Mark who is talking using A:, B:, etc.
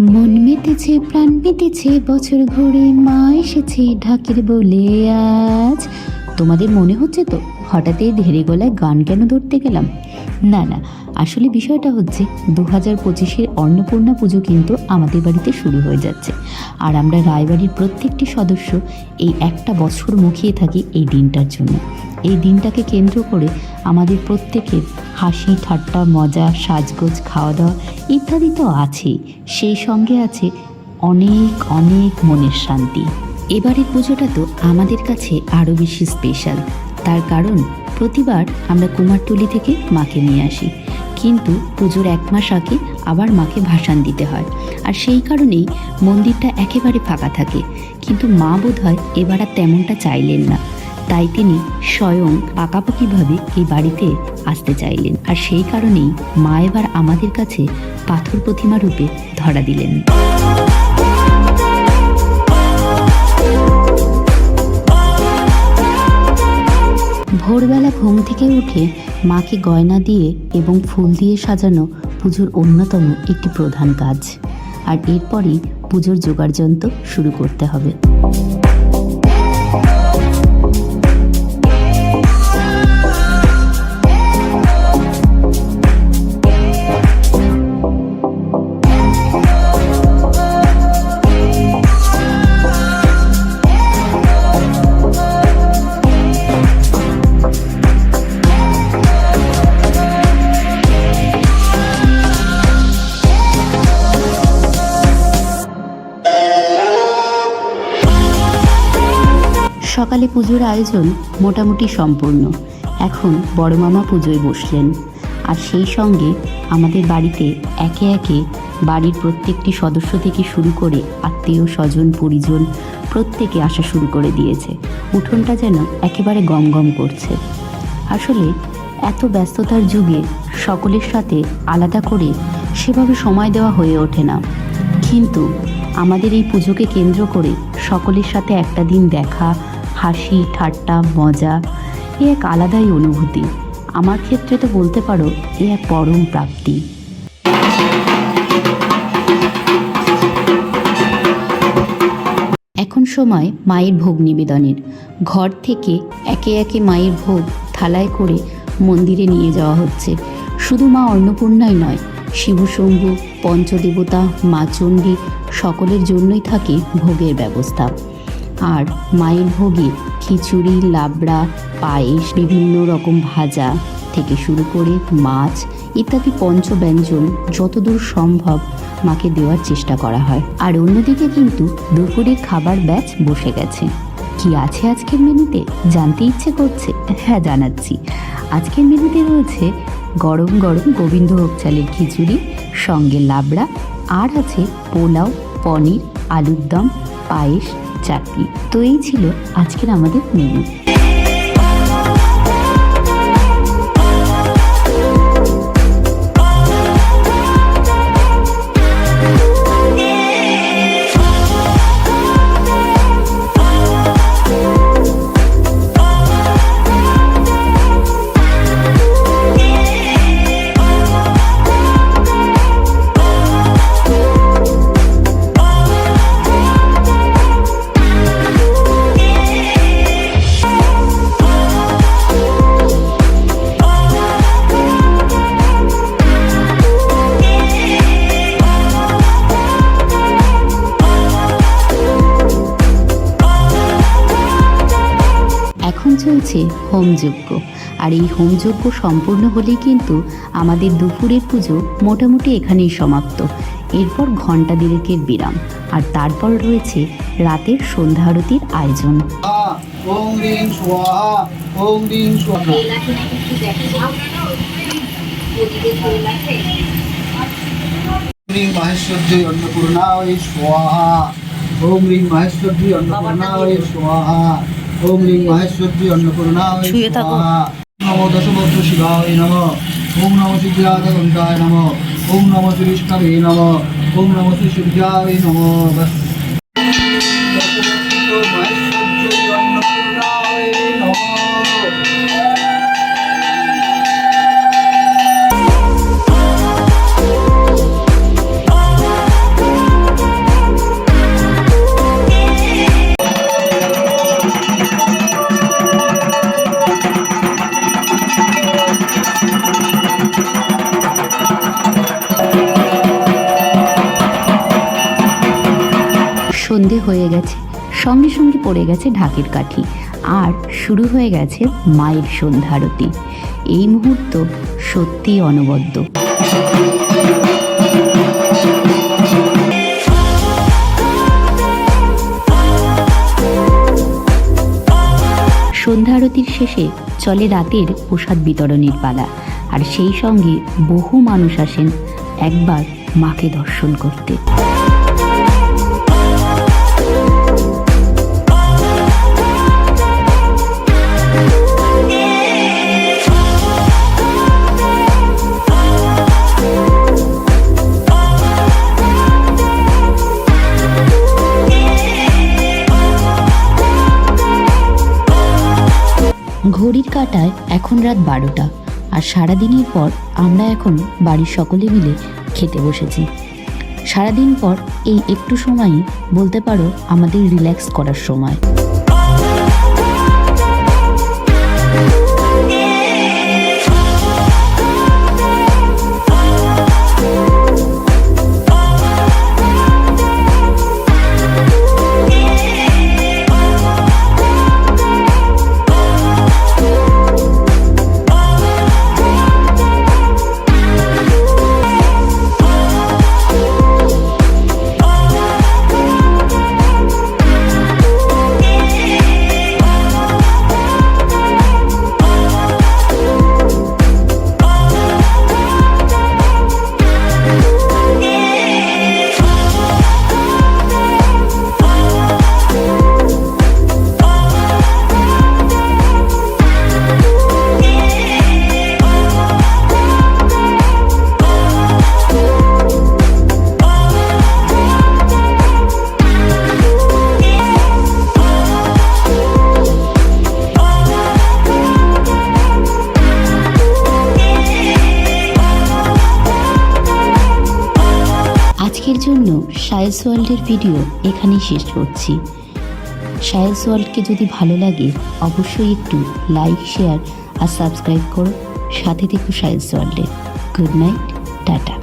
A: মন মেতেছে, প্রাণ মেতেছে, বছর ঘুরে মা এসেছে ঢাকির বলে আজ। তোমাদের মনে হচ্ছে তো? হঠাৎই ধীরে গলায় গান কেন ধরতে গেলাম? না না আসলে বিষয়টা হচ্ছে দু হাজার পঁচিশের অন্নপূর্ণা পুজো কিন্তু আমাদের বাড়িতে শুরু হয়ে যাচ্ছে। আর আমরা রায়বাড়ির প্রত্যেকটি সদস্য এই একটা বছর মুখিয়ে থাকি এই দিনটার জন্য। এই দিনটাকে কেন্দ্র করে আমাদের প্রত্যেকের হাসি, ঠাট্টা, মজা, সাজগোজ খাওয়া দাওয়া ইত্যাদি তো আছেই। সেই সঙ্গে আছে অনেক অনেক মনের শান্তি। এবারের পুজোটা তো আমাদের কাছে আরও বেশি স্পেশাল। তার কারণ প্রতিবার আমরা কুমারটুলি থেকে মাকে নিয়ে আসি। কিন্তু পুজোর এক মাস আগে আবার মাকে ভাসান দিতে হয়। আর সেই কারণেই মন্দিরটা একেবারে ফাঁকা থাকে। কিন্তু মা বোধ হয় এবার আর তেমনটা চাইলেন না। তাই তিনি স্বয়ং পাকাপাকিভাবে এই বাড়িতে আসতে চাইলেন। আর সেই কারণেই মা এবার আমাদের কাছে পাথর প্রতিমা রূপে ধরা দিলেন। ভোরবেলা ঘুম থেকে উঠে মাকে গয়না দিয়ে এবং ফুল দিয়ে সাজানো পুজোর অন্যতম একটি প্রধান কাজ। আর এরপরই পুজোর যোগাড়যন্ত্র শুরু করতে হবে। সকালে পুজোর আয়োজন মোটামুটি সম্পূর্ণ। এখন বড় মামা পুজোয় বসলেন। আর সেই সঙ্গে আমাদের বাড়িতে একে একে বাড়ির প্রত্যেকটি সদস্য থেকে শুরু করে আত্মীয় স্বজন, পরিজন প্রত্যেকে আসা শুরু করে দিয়েছে। উঠোনটা যেন একেবারে গম গম করছে। আসলে এত ব্যস্ততার যুগে সকলের সাথে আলাদা করে সেভাবে সময় দেওয়া হয়ে ওঠে না। কিন্তু আমাদের এই পুজোকে কেন্দ্র করে সকলের সাথে একটা দিন দেখা হাসি, ঠাট্টা, মজা, এ এক আলাদাই অনুভূতি। আমার ক্ষেত্রে তো বলতে পারো, এ এক পরম প্রাপ্তি। এখন সময় মায়ের ভোগ নিবেদনের। ঘর থেকে একে একে মায়ের ভোগ থালায় করে মন্দিরে নিয়ে যাওয়া হচ্ছে। শুধু মা অন্নপূর্ণাই নয় শিবশম্ভু পঞ্চদেবতা, মা চণ্ডী সকলের জন্যই থাকে ভোগের ব্যবস্থা। আর মায়ের ভোগে খিচুড়ি, লাবড়া, পায়েস, বিভিন্ন রকম ভাজা থেকে শুরু করে মাছ ইত্যাদি পঞ্চব্যঞ্জন যতদূর সম্ভব মাকে দেওয়ার চেষ্টা করা হয়। আর অন্যদিকে কিন্তু দুপুরের খাবার ব্যাচ বসে গেছে। কি আছে আজকের মেনুতে? জানতে ইচ্ছে করছে। হ্যাঁ জানাচ্ছি। আজকের মেনুতে রয়েছে গরম গরম গোবিন্দভোগ চালের খিচুড়ি, সঙ্গে লাবড়া, আর আছে পোলাও, পনির, আলুর দম, পায়েস চাটনি তো এই ছিল আজকের আমাদের মেনু এখন চলছে হোমযজ্ঞ আর এই হোমযজ্ঞ সম্পূর্ণ হলেই কিন্তু আমাদের দুপুরের পুজো মোটামুটি এখানেই সমাপ্ত। এরপর ঘণ্টা দেড়েকের বিরাম। আর তারপর রয়েছে রাতের সন্ধ্যা আরতির আয়োজন।
B: রিং স্বাহা, ওম রিং অন্নপূর্ণায় স্বাহা। ওম রিং মাহেশ্বরী অন্নপূর্ণা
A: শুয়ে থাকো।
B: নম দশভদ্র শিবায় নম। ওম নম সিদ্ধাতগন্ধায় নম। ওম নম শ্রী বিষ্ণবে নম। ওম নম শ্রী সূর্যায় নম
A: সঙ্গে সঙ্গে পড়ে গেছে ঢাকের কাঠি। আর শুরু হয়ে গেছে মায়ের সন্ধ্যারতি এই মুহূর্ত সত্যি অনবদ্য। সন্ধ্যারতির শেষে চলে রাতের প্রসাদ বিতরণের পালা। আর সেই সঙ্গে বহু মানুষ আসেন একবার মাকে দর্শন করতে। ঘড়ির কাটায় এখন রাত বারোটা আর সারাদিনের পর আমরা এখন বাড়ির সকলে মিলে খেতে বসেছি। সারাদিন পর এই একটু সময়ই বলতে পারো আমাদের রিল্যাক্স করার সময়। আজকের জন্য সায়েস ওয়ার্ল্ডের ভিডিও এখানেই শেষ করছি। সায়েস ওয়ার্ল্ডকে যদি ভালো লাগে, অবশ্যই একটু লাইক, শেয়ার আর সাবস্ক্রাইব করো। সাথে দেখো সায়েন্স ওয়ার্ল্ডে। Good night, tata.